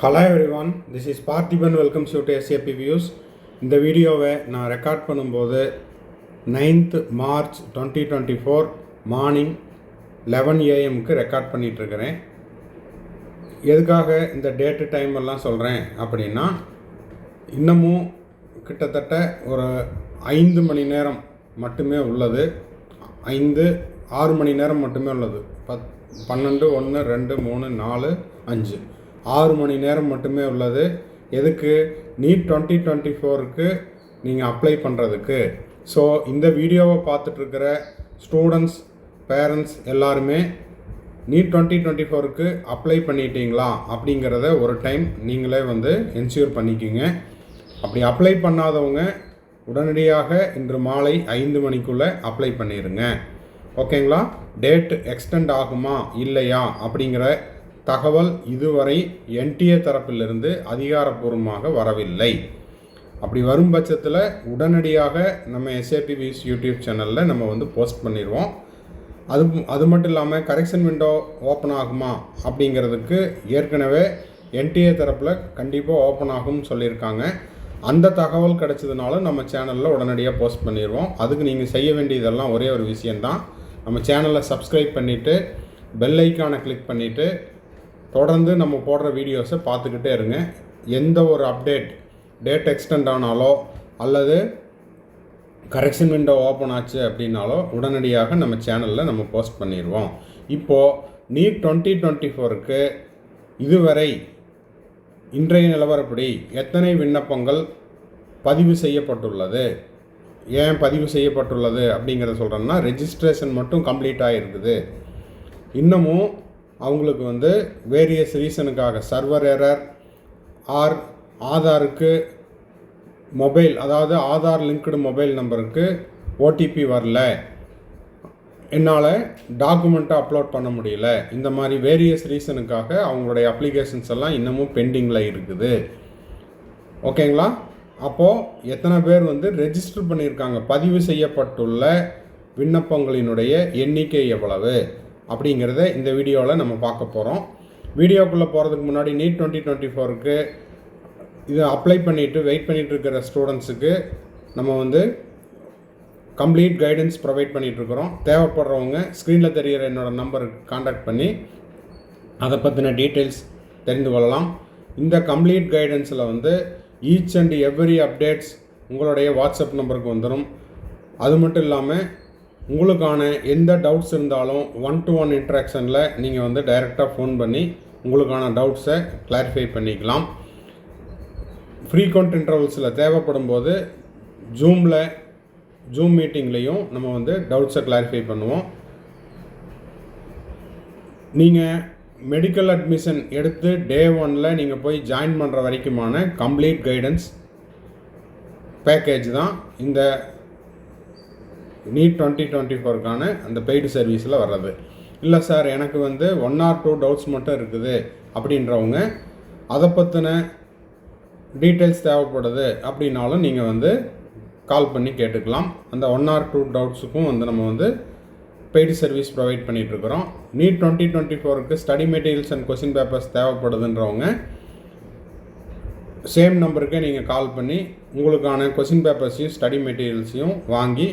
Hello one this is Parthiban welcome you to SAP views இந்த வீடியோவை நான் record பண்ணும்போது ninth March twenty twenty four morning eleven ஏஎம்க்கு record பண்ணிகிட்ருக்கிறேன் எதுக்காக இந்த டேட்டு டைம் எல்லாம் சொல்கிறேன் அப்படின்னா இன்னமும் கிட்டத்தட்ட ஒரு ஐந்து மணி நேரம் மட்டுமே உள்ளது. ஐந்து ஆறு மணி நேரம் மட்டுமே உள்ளது. பத் பன்னெண்டு ஒன்று ரெண்டு மூணு நாலு அஞ்சு. ஆறு மணி நேரம் மட்டுமே உள்ளது. எதுக்கு? நீட் டுவெண்ட்டி டுவெண்ட்டி ஃபோருக்கு நீங்கள் அப்ளை பண்ணுறதுக்கு ஸோ இந்த வீடியோவை பார்த்துட்ருக்கிற ஸ்டூடெண்ட்ஸ் பேரண்ட்ஸ் எல்லாருமே நீட் டுவெண்ட்டி டுவெண்ட்டி ஃபோருக்கு அப்ளை பண்ணிட்டீங்களா? அப்படிங்கிறத ஒரு டைம் நீங்களே வந்து என்ஷூர் பண்ணிக்கிங்க. அப்படி அப்ளை பண்ணாதவங்க உடனடியாக இன்று மாலை ஐந்து மணிக்குள்ளே அப்ளை பண்ணிடுங்க ஓகேங்களா? டேட் எக்ஸ்டெண்ட் ஆகுமா? இல்லையா? அப்படிங்கிற தகவல் இதுவரை என்டிஏ தரப்பிலிருந்து அதிகாரப்பூர்வமாக வரவில்லை. அப்படி வரும் பட்சத்தில் உடனடியாக நம்ம எஸ்ஏபிவிஸ் யூடியூப் சேனலில் நம்ம வந்து போஸ்ட் பண்ணிடுவோம் அது அது மட்டும் இல்லாமல் கரெக்ஷன் விண்டோ ஓப்பன் ஆகுமா அப்படிங்கிறதுக்கு ஏற்கனவே என்டிஏ தரப்பில் கண்டிப்பாக ஓப்பன் ஆகும்னு சொல்லியிருக்காங்க. அந்த தகவல் கிடச்சதுனாலும் நம்ம சேனலில் உடனடியாக போஸ்ட் பண்ணிடுவோம் அதுக்கு நீங்கள் செய்ய வேண்டியதெல்லாம் ஒரே ஒரு விஷயந்தான் நம்ம சேனலை சப்ஸ்கிரைப் பண்ணிவிட்டு பெல் ஐக்கானை கிளிக் பண்ணிவிட்டு தொடர்ந்து நம்ம போடுற வீடியோஸை பார்த்துக்கிட்டே இருங்க. எந்த ஒரு அப்டேட் டேட் எக்ஸ்டெண்ட் ஆனாலோ அல்லது கரெக்ஷன் விண்டோ ஓப்பன் ஆச்சு அப்படின்னாலோ உடனடியாக நம்ம சேனலில் நம்ம போஸ்ட் பண்ணிடுவோம் இப்போது நீட் டுவெண்ட்டி டுவெண்ட்டி ஃபோருக்கு இதுவரை இன்றைய நிலவரப்படி எத்தனை விண்ணப்பங்கள் பதிவு செய்யப்பட்டுள்ளது? ஏன் பதிவு செய்யப்பட்டுள்ளது அப்படிங்கிறத சொல்கிறேன்னா ரெஜிஸ்ட்ரேஷன் மட்டும் கம்ப்ளீட் ஆகிருக்குது இன்னமும் அவங்களுக்கு வந்து வேரியஸ் ரீசனுக்காக சர்வர் எரர் ஆர் ஆதாருக்கு மொபைல் அதாவது ஆதார் லிங்க்டு மொபைல் நம்பருக்கு ஓடிபி வரல. என்னால் டாக்குமெண்ட்டை அப்லோட் பண்ண முடியல. இந்த மாதிரி வேரியஸ் ரீசனுக்காக அவங்களுடைய அப்ளிகேஷன்ஸ் எல்லாம் இன்னமும் பெண்டிங்கில் இருக்குது. ஓகேங்களா அப்போது எத்தனை பேர் வந்து ரெஜிஸ்டர் பண்ணியிருக்காங்க? பதிவு செய்யப்பட்டுள்ள விண்ணப்பங்களினுடைய எண்ணிக்கை எவ்வளவு? அப்படிங்கிறத இந்த வீடியோவில் நம்ம பார்க்க போகிறோம் வீடியோக்குள்ளே போகிறதுக்கு முன்னாடி நீட் டுவெண்ட்டி டுவெண்ட்டி ஃபோருக்கு இதை அப்ளை பண்ணிவிட்டு வெயிட் பண்ணிகிட்டு இருக்கிற ஸ்டூடெண்ட்ஸுக்கு நம்ம வந்து கம்ப்ளீட் கைடன்ஸ் ப்ரொவைட் பண்ணிகிட்ருக்குறோம் தேவைப்படுறவங்க ஸ்க்ரீனில் தெரிகிற என்னோடய நம்பருக்கு காண்டாக்ட் பண்ணி அதை பற்றின டீட்டெயில்ஸ் தெரிந்து கொள்ளலாம். இந்த கம்ப்ளீட் கைடன்ஸில் வந்து ஈச் அண்ட் எவ்ரி அப்டேட்ஸ் உங்களுடைய வாட்ஸ்அப் நம்பருக்கு வந்துடும் அது மட்டும் இல்லாமல் உங்களுக்கான எந்த டவுட்ஸ் இருந்தாலும் ஒன் டு ஒன் இன்ட்ராக்ஷனில் நீங்கள் வந்து டைரெக்டாக ஃபோன் பண்ணி உங்களுக்கான டவுட்ஸை கிளாரிஃபை பண்ணிக்கலாம். ஃப்ரீக்வெண்ட் இன்டர்வல்ஸில் தேவைப்படும் போது ஜூமில் ஜூம் மீட்டிங்லேயும் நம்ம வந்து டவுட்ஸை கிளாரிஃபை பண்ணுவோம். நீங்கள் மெடிக்கல் அட்மிஷன் எடுத்து டே ஒனில் நீங்கள் போய் ஜாயின் பண்ணுற வரைக்குமான கம்ப்ளீட் கைடன்ஸ் பேக்கேஜ் தான் இந்த நீட் டுவெண்ட்டி டுவெண்ட்டி ஃபோருக்கான அந்த பெய்டு சர்வீஸில் வர்றது. இல்லை சார் எனக்கு வந்து ஒன் ஆர் டூ டவுட்ஸ் மட்டும் இருக்குது அப்படின்றவங்க அதை பற்றின டீட்டெயில்ஸ் தேவைப்படுது அப்படின்னாலும் நீங்கள் வந்து கால் பண்ணி கேட்டுக்கலாம். அந்த ஒன் ஆர் டூ டவுட்ஸுக்கும் வந்து நம்ம வந்து பெய்டு சர்வீஸ் ப்ரொவைட் பண்ணிகிட்ருக்குறோம் நீட் டுவெண்ட்டி டுவெண்ட்டி ஃபோருக்கு study materials and question papers தேவைப்படுதுன்றவங்க same நம்பருக்கே நீங்கள் கால் பண்ணி உங்களுக்கான கொஸ்டின் பேப்பர்ஸையும் ஸ்டடி மெட்டீரியல்ஸையும் வாங்கி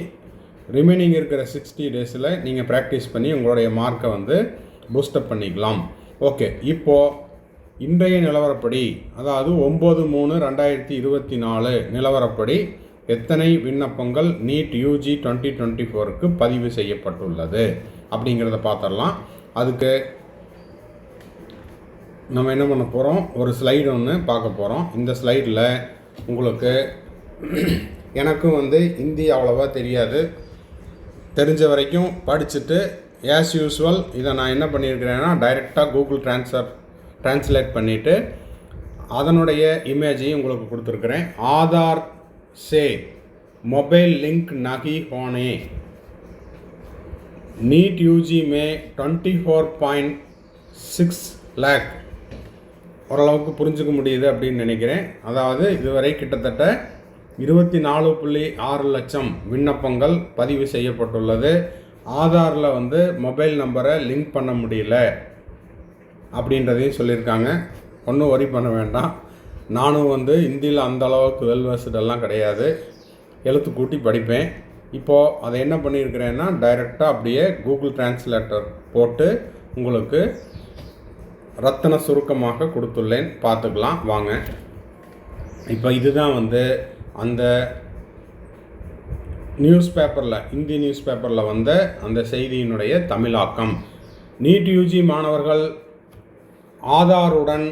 ரிமைனிங் இருக்கிற சிக்ஸ்டி டேஸில் நீங்கள் ப்ராக்டிஸ் பண்ணி உங்களுடைய மார்க்கை வந்து பூஸ்டப் பண்ணிக்கலாம். ஓகே இப்போது இன்றைய நிலவரப்படி அதாவது ஒம்பது மூணு ரெண்டாயிரத்தி இருபத்தி நாலு நிலவரப்படி எத்தனை விண்ணப்பங்கள் நீட் யூஜி டுவெண்ட்டி டுவெண்ட்டி ஃபோருக்கு பதிவு செய்யப்பட்டுள்ளது? அப்படிங்கிறத பார்த்துடலாம் அதுக்கு நம்ம என்ன பண்ண போகிறோம் ஒரு ஸ்லைடு ஒன்று பார்க்க போகிறோம் இந்த ஸ்லைடில் உங்களுக்கு எனக்கும் வந்து ஹிந்தி அவ்வளோவா தெரியாது. தெரிஞ்ச வரைக்கும் படிச்சுட்டு ஆஸ் யூஸ்வல் இதை நான் என்ன பண்ணியிருக்கிறேன்னா டைரெக்டாக கூகுள் ட்ரான்ஸ்ஃபர் ட்ரான்ஸ்லேட் பண்ணிவிட்டு அதனுடைய இமேஜையும் உங்களுக்கு கொடுத்துருக்குறேன். ஆதார் சே மொபைல் லிங்க் நகி ஹோனே நீட் யூஜி மே twenty four point six lakh ஓரளவுக்கு புரிஞ்சுக்க முடியுது அப்படின்னு நினைக்கிறேன். அதாவது இதுவரை கிட்டத்தட்ட இருபத்தி நாலு புள்ளி ஆறு லட்சம் விண்ணப்பங்கள் பதிவு செய்யப்பட்டுள்ளது. ஆதாரில் வந்து மொபைல் நம்பரை லிங்க் பண்ண முடியல அப்படின்றதையும் சொல்லியிருக்காங்க. ஒன்றும் ஒரி பண்ண வேண்டாம். நானும் வந்து ஹிந்தியில் அந்த அளவுக்கு வெல் கிடையாது. எழுத்து கூட்டி படிப்பேன். இப்போது அதை என்ன பண்ணியிருக்கிறேன்னா டைரெக்டாக அப்படியே கூகுள் டிரான்ஸ்லேட்டர் போட்டு உங்களுக்கு ரத்தன சுருக்கமாக கொடுத்துள்ளேன். பார்த்துக்கலாம் வாங்க. இப்போ இதுதான் வந்து அந்த நியூஸ் பேப்பரில் இந்தி நியூஸ் பேப்பரில் வந்த அந்த செய்தியினுடைய தமிழாக்கம். நீட் யூஜி மாணவர்கள் ஆதாருடன்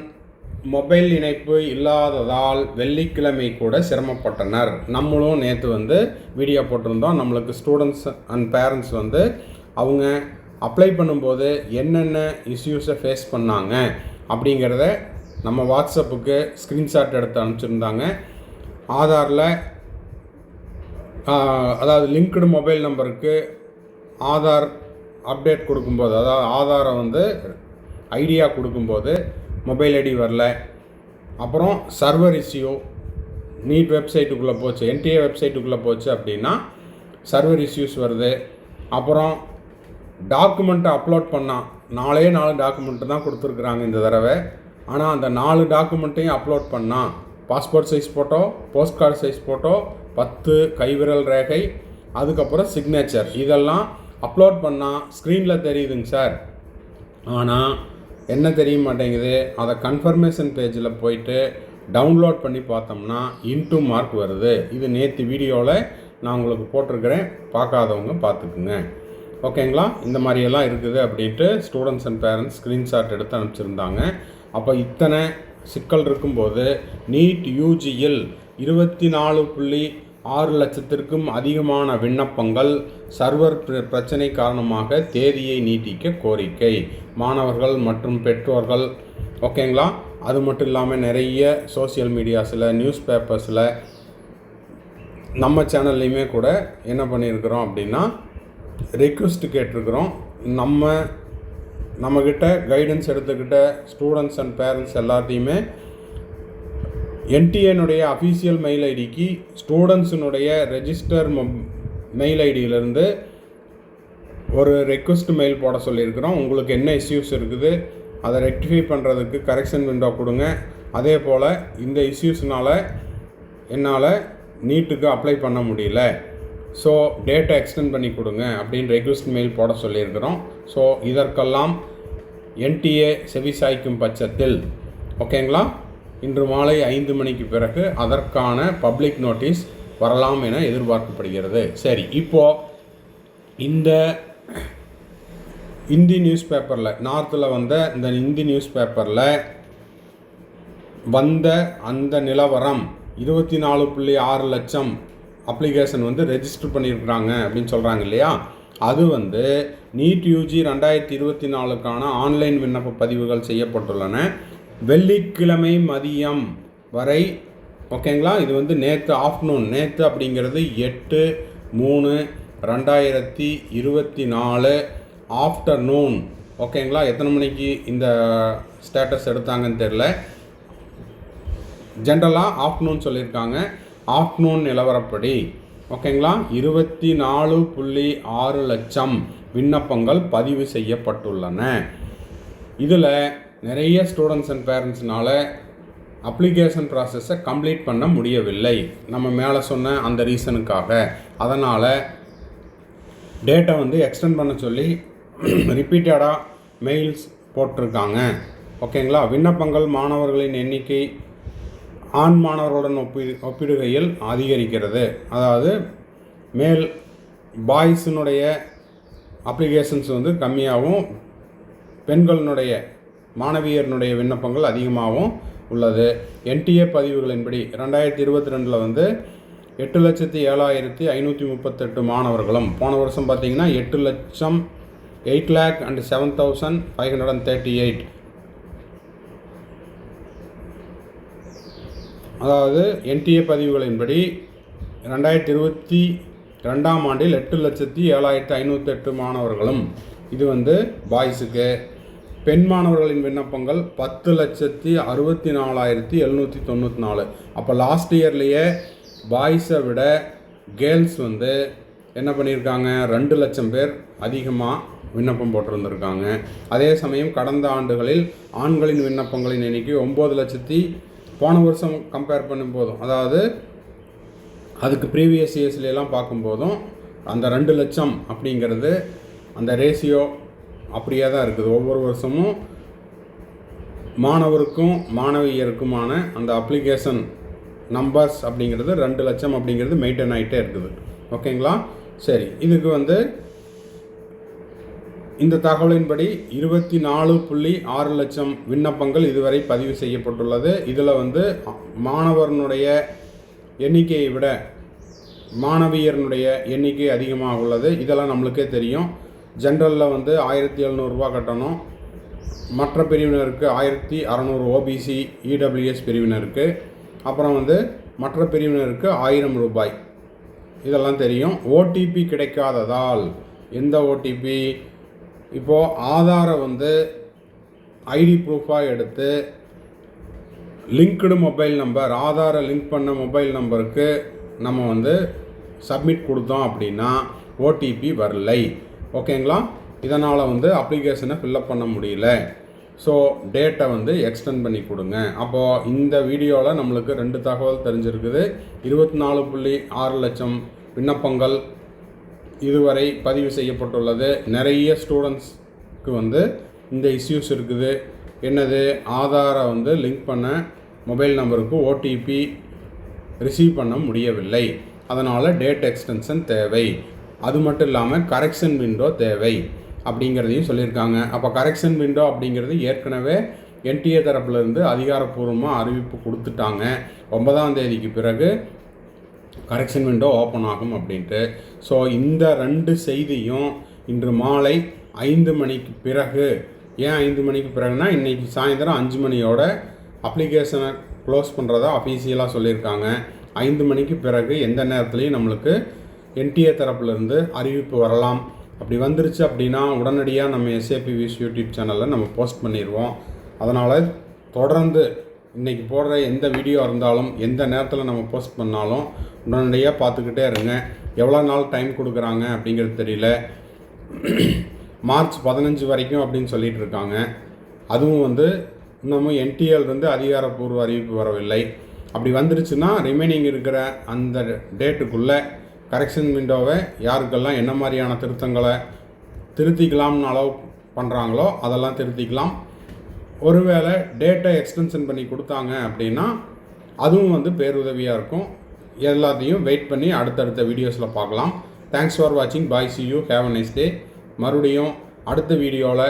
மொபைல் இணைப்பு இல்லாததால் வெள்ளிக்கிழமை கூட சிரமப்பட்டனர். நம்மளும் நேற்று வந்து வீடியோ போட்டிருந்தோம். நம்மளுக்கு ஸ்டூடெண்ட்ஸ் அண்ட் பேரண்ட்ஸ் வந்து அவங்க அப்ளை பண்ணும்போது என்னென்ன இஷ்யூஸை ஃபேஸ் பண்ணாங்க அப்படிங்கிறத நம்ம வாட்ஸ்அப்புக்கு ஸ்க்ரீன்ஷாட் எடுத்து அனுப்பிச்சிருந்தாங்க. ஆதாரில் அதாவது லிங்க்டு மொபைல் நம்பருக்கு ஆதார் அப்டேட் கொடுக்கும்போது அதாவது ஆதாரை வந்து ஐடியா கொடுக்கும்போது மொபைல் ஐடி வரல. அப்புறம் சர்வர் இஷ்யூ நீட் வெப்சைட்டுக்குள்ளே போச்சு என்டிஏ வெப்சைட்டுக்குள்ளே போச்சு அப்படின்னா சர்வர் இஷ்யூஸ் வருது. அப்புறம் டாக்குமெண்ட்டை அப்லோட் பண்ணால் நாலே நாலு டாக்குமெண்ட்டு தான் கொடுத்துருக்குறாங்க இந்த தடவை. ஆனால் அந்த நாலு டாக்குமெண்ட்டையும் அப்லோட் பண்ணால் passport size photo post card size photo பத்து கைவிரல் ரேகை அதுக்கப்புறம் சிக்னேச்சர் இதெல்லாம் அப்லோட் பண்ணால் ஸ்க்ரீனில் தெரியுதுங்க சார். ஆனால் என்ன தெரிய மாட்டேங்குது? அதை கன்ஃபர்மேஷன் பேஜில் போயிட்டு டவுன்லோட் பண்ணி பார்த்தோம்னா இன்டூ மார்க் வருது. இது நேற்று வீடியோவில் நான் உங்களுக்கு போட்டிருக்கிறேன். பார்க்காதவங்க பார்த்துக்குங்க. ஓகேங்களா? இந்த மாதிரியெல்லாம் இருக்குது அப்படின்ட்டு ஸ்டூடெண்ட்ஸ் அண்ட் பேரண்ட்ஸ் ஸ்க்ரீன்ஷாட் எடுத்து அனுப்பிச்சிருந்தாங்க. அப்போ இத்தனை சிக்கல் இருக்கும்போது நீட் யூஜியில் இருபத்தி நாலு புள்ளி ஆறு லட்சத்திற்கும் அதிகமான விண்ணப்பங்கள் சர்வர் பிர- பிரச்சனை காரணமாக தேதியை நீட்டிக்க கோரிக்கை. மாணவர்கள் மற்றும் பெற்றோர்கள் ஓகேங்களா? அது மட்டும் இல்லாமல் நிறைய சோஷியல் மீடியாஸில் நியூஸ் பேப்பர்ஸில் நம்ம சேனல்லையுமே கூட என்ன பண்ணியிருக்கிறோம் அப்படின்னா ரெக்வஸ்ட் கேட்டிருக்கிறோம். நம்ம நம்மக்கிட்ட கைடன்ஸ் எடுத்துக்கிட்ட ஸ்டூடெண்ட்ஸ் அண்ட் பேரண்ட்ஸ் எல்லாத்தையுமே என்டிஏனுடைய அஃபீஷியல் மெயில் ஐடிக்கு ஸ்டூடெண்ட்ஸினுடைய ரெஜிஸ்டர் மெயில் ஐடியிலேருந்து ஒரு ரெக்வஸ்ட் மெயில் போட சொல்லியிருக்கிறோம். உங்களுக்கு என்ன இஷ்யூஸ் இருக்குது அதை ரெக்டிஃபை பண்ணுறதுக்கு கரெக்ஷன் விண்டோ கொடுங்க. அதே போல் இந்த இஷ்யூஸ்னால் என்னால் நீட்டுக்கு அப்ளை பண்ண முடியல. ஸோ டேட்டை எக்ஸ்டெண்ட் பண்ணி கொடுங்க அப்படின்னு ரெக்வஸ்ட் மெயில் போட சொல்லியிருக்கிறோம். ஸோ இதற்கெல்லாம் என்டிஏ செவிசாய்க்கும் பட்சத்தில் ஓகேங்களா இன்று மாலை ஐந்து மணிக்கு பிறகு அதற்கான பப்ளிக் நோட்டீஸ் வரலாம் என எதிர்பார்க்கப்படுகிறது. சரி இப்போது இந்த இந்தி நியூஸ் பேப்பரில் நார்த்தில் வந்த இந்த இந்தி நியூஸ் பேப்பரில் வந்த அந்த நிலவரம் இருபத்தி நாலு புள்ளி ஆறு லட்சம் அப்ளிகேஷன் வந்து ரெஜிஸ்டர் பண்ணியிருக்கிறாங்க அப்படின்னு சொல்கிறாங்க இல்லையா? அது வந்து நீட் யூஜி ரெண்டாயிரத்தி இருபத்தி நாலுக்கான ஆன்லைன் விண்ணப்ப பதிவுகள் செய்யப்பட்டுள்ளன. வெள்ளிக்கிழமை மதியம் வரை ஓகேங்களா இது வந்து நேற்று ஆஃப்டர்நூன் நேற்று அப்படிங்கிறது எட்டு மூணு ரெண்டாயிரத்தி இருபத்தி நாலு ஆஃப்டர்நூன் ஓகேங்களா எத்தனை மணிக்கு இந்த ஸ்டேட்டஸ் எடுத்தாங்கன்னு தெரில ஜென்ரலாக ஆஃப்டர்நூன் சொல்லியிருக்காங்க. ஆஃப்டர்நூன் நிலவரப்படி. ஓகேங்களா? இருபத்தி நாலு புள்ளி ஆறு லட்சம் விண்ணப்பங்கள் பதிவு செய்யப்பட்டுள்ளன. இதில் நிறைய ஸ்டூடெண்ட்ஸ் அண்ட் பேரண்ட்ஸ்னால அப்ளிகேஷன் ப்ராசஸை கம்ப்ளீட் பண்ண முடியவில்லை. நம்ம மேலே சொன்ன அந்த ரீசனுக்காக அதனால் டேட்டை வந்து எக்ஸ்டெண்ட் பண்ண சொல்லி ரிப்பீட்டடாக மெயில்ஸ் போட்டிருக்காங்க. ஓகேங்களா? விண்ணப்பங்கள் மாணவர்களின் எண்ணிக்கை ஆண் மாணவர்களுடன் ஒப்பி ஒப்பிடுகையில் அதிகரிக்கிறது. அதாவது மேல் பாய்ஸினுடைய அப்ளிகேஷன்ஸ் வந்து கம்மியாகவும் பெண்களினுடைய மாணவியர்னுடைய விண்ணப்பங்கள் அதிகமாகவும் உள்ளது. என்டிஏ பதிவுகளின்படி ரெண்டாயிரத்தி இருபத்தி ரெண்டில் வந்து எட்டு லட்சத்தி ஏழாயிரத்தி ஐநூற்றி முப்பத்தெட்டு மாணவர்களும் போன வருஷம் பார்த்தீங்கன்னா எட்டு லட்சம் eight lakh and seven thousand five hundred and thirty eight அதாவது என்டிஏ பதிவுகளின்படி ரெண்டாயிரத்தி இருபத்தி ரெண்டாம் ஆண்டில் எட்டு லட்சத்தி ஏழாயிரத்தி ஐநூற்றெட்டு மாணவர்களும் இது வந்து பாய்ஸுக்கு. பெண் மாணவர்களின் விண்ணப்பங்கள் பத்து லட்சத்தி அறுபத்தி நாலாயிரத்தி எழுநூற்றி தொண்ணூற்றி நாலு. அப்போ லாஸ்ட் இயர்லேயே பாய்ஸை விட கேர்ள்ஸ் வந்து என்ன பண்ணியிருக்காங்க? ரெண்டு லட்சம் பேர் அதிகமாக விண்ணப்பம் போட்டிருந்திருக்காங்க. அதே சமயம் கடந்த ஆண்டுகளில் ஆண்களின் விண்ணப்பங்களின் எண்ணிக்கை ஒம்பது லட்சத்தி போன வருஷம் கம்பேர் பண்ணும்போதும் அதாவது அதுக்கு ப்ரீவியஸ் இயர்ஸ்லாம் பார்க்கும்போதும் அந்த ரெண்டு லட்சம் அப்படிங்கிறது அந்த ரேஷியோ அப்படியே தான் இருக்குது. ஒவ்வொரு வருஷமும் மாணவருக்கும் மாணவியருக்குமான அந்த அப்ளிகேஷன் நம்பர்ஸ் அப்படிங்கிறது ரெண்டு லட்சம் அப்படிங்கிறது மெயின்டைன் ஆகிட்டே இருக்குது. ஓகேங்களா சரி இதுக்கு வந்து இந்த தகவலின்படி இருபத்தி நாலு புள்ளி ஆறு லட்சம் விண்ணப்பங்கள் இதுவரை பதிவு செய்யப்பட்டுள்ளது. இதில் வந்து மாணவர்னுடைய எண்ணிக்கையை விட மாணவியர்னுடைய எண்ணிக்கை அதிகமாக உள்ளது. இதெல்லாம் நம்மளுக்கே தெரியும். ஜென்ரலில் வந்து ஆயிரத்தி எழுநூறுபா கட்டணும். மற்ற பிரிவினருக்கு ஆயிரத்தி அறநூறு ஓபிசி இடபிள்யூஎஸ் பிரிவினருக்கு. அப்புறம் வந்து மற்ற பிரிவினருக்கு ஆயிரம் ரூபாய். இதெல்லாம் தெரியும். ஓடிபி கிடைக்காததால் எந்த ஓடிபி இப்போது ஆதாரை வந்து ஐடி ப்ரூஃபாக எடுத்து லிங்க்டு மொபைல் நம்பர் ஆதாரை லிங்க் பண்ண மொபைல் நம்பருக்கு நம்ம வந்து சப்மிட் கொடுத்தோம் அப்படின்னா ஓடிபி வரலை. ஓகேங்களா? இதனால் வந்து அப்ளிகேஷனை ஃபில்லப் பண்ண முடியல. ஸோ டேட்டை வந்து எக்ஸ்டெண்ட் பண்ணி கொடுங்க. அப்போது இந்த வீடியோவில் நம்மளுக்கு ரெண்டு தகவல் தெரிஞ்சிருக்குது. இருபத்தி நாலு புள்ளி ஆறு லட்சம் விண்ணப்பங்கள் இதுவரை பதிவு செய்யப்பட்டுள்ளது. நிறைய ஸ்டூடெண்ட்ஸ்க்கு வந்து இந்த இஷ்யூஸ் இருக்குது. என்னது? ஆதாரை வந்து லிங்க் பண்ண மொபைல் நம்பருக்கு ஓடிபி ரிசீவ் பண்ண முடியவில்லை. அதனால் டேட் எக்ஸ்டென்ஷன் தேவை. அது மட்டும் இல்லாமல் கரெக்ஷன் விண்டோ தேவை அப்படிங்கிறதையும் சொல்லியிருக்காங்க. அப்போ கரெக்ஷன் விண்டோ அப்படிங்கிறது ஏற்கனவே என்டிஏ தரப்புலேருந்து அதிகாரப்பூர்வமாக அறிவிப்பு கொடுத்துட்டாங்க. ஒன்பதாம் தேதிக்கு பிறகு கரெக்ஷன் விண்டோ ஓப்பன் ஆகும் அப்படின்ட்டு. ஸோ இந்த ரெண்டு செய்தியும் இன்று மாலை ஐந்து மணிக்கு பிறகு ஏன் ஐந்து மணிக்கு பிறகுனா இன்றைக்கி சாயந்தரம் அஞ்சு மணியோட அப்ளிகேஷனை க்ளோஸ் பண்ணுறதா அஃபீஷியலாக சொல்லியிருக்காங்க. ஐந்து மணிக்கு பிறகு எந்த நேரத்துலையும் நம்மளுக்கு என்டிஏ தரப்புலேருந்து அறிவிப்பு வரலாம். அப்படி வந்துருச்சு அப்படின்னா உடனடியாக நம்ம எஸ்ஏபி விஸ் யூடியூப் சேனலில் நம்ம போஸ்ட் பண்ணிடுவோம் அதனால் தொடர்ந்து இன்றைக்கி போடுற எந்த வீடியோ இருந்தாலும் எந்த நேரத்தில் நம்ம போஸ்ட் பண்ணாலும் உடனடியாக பார்த்துக்கிட்டே இருங்க. எவ்வளோ நாள் டைம் கொடுக்குறாங்க அப்படிங்கிறது தெரியல. மார்ச் பதினஞ்சு வரைக்கும் அப்படின்னு சொல்லிட்டு இருக்காங்க. அதுவும் வந்து இன்னமும் என்டிஎல் இருந்து அதிகாரப்பூர்வ அறிவிப்பு வரவில்லை. அப்படி வந்துருச்சுன்னா ரிமைனிங் இருக்கிற அந்த டேட்டுக்குள்ளே கரெக்ஷன் விண்டோவை யாருக்கெல்லாம் என்ன மாதிரியான திருத்தங்களை திருத்திக்கலாம்னு அளவு பண்ணுறாங்களோ அதெல்லாம் திருத்திக்கலாம். ஒருவேளை டேட்டை எக்ஸ்டென்ஷன் பண்ணி கொடுத்தாங்க அப்படின்னா அதுவும் வந்து பேருதவியாக இருக்கும். எல்லாத்தையும் வெயிட் பண்ணி அடுத்தடுத்த வீடியோஸில் பார்க்கலாம். தேங்க்ஸ் ஃபார் வாட்சிங் bye see you have a nice day மறுபடியும் அடுத்த வீடியோவில்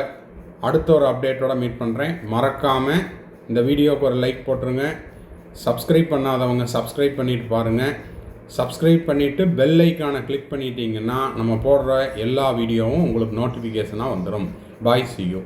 அடுத்த ஒரு அப்டேட்டோட மீட் பண்ணுறேன் மறக்காமல் இந்த வீடியோவுக்கு ஒரு லைக் போட்டுருங்க. சப்ஸ்கிரைப் பண்ணாதவங்க சப்ஸ்கிரைப் பண்ணிட்டு பாருங்கள் சப்ஸ்கிரைப் பண்ணிவிட்டு பெல் ஐக்கானை கிளிக் பண்ணிட்டீங்கன்னா நம்ம போடுற எல்லா வீடியோவும் உங்களுக்கு நோட்டிஃபிகேஷனாக வந்துடும் பாய் சி யூ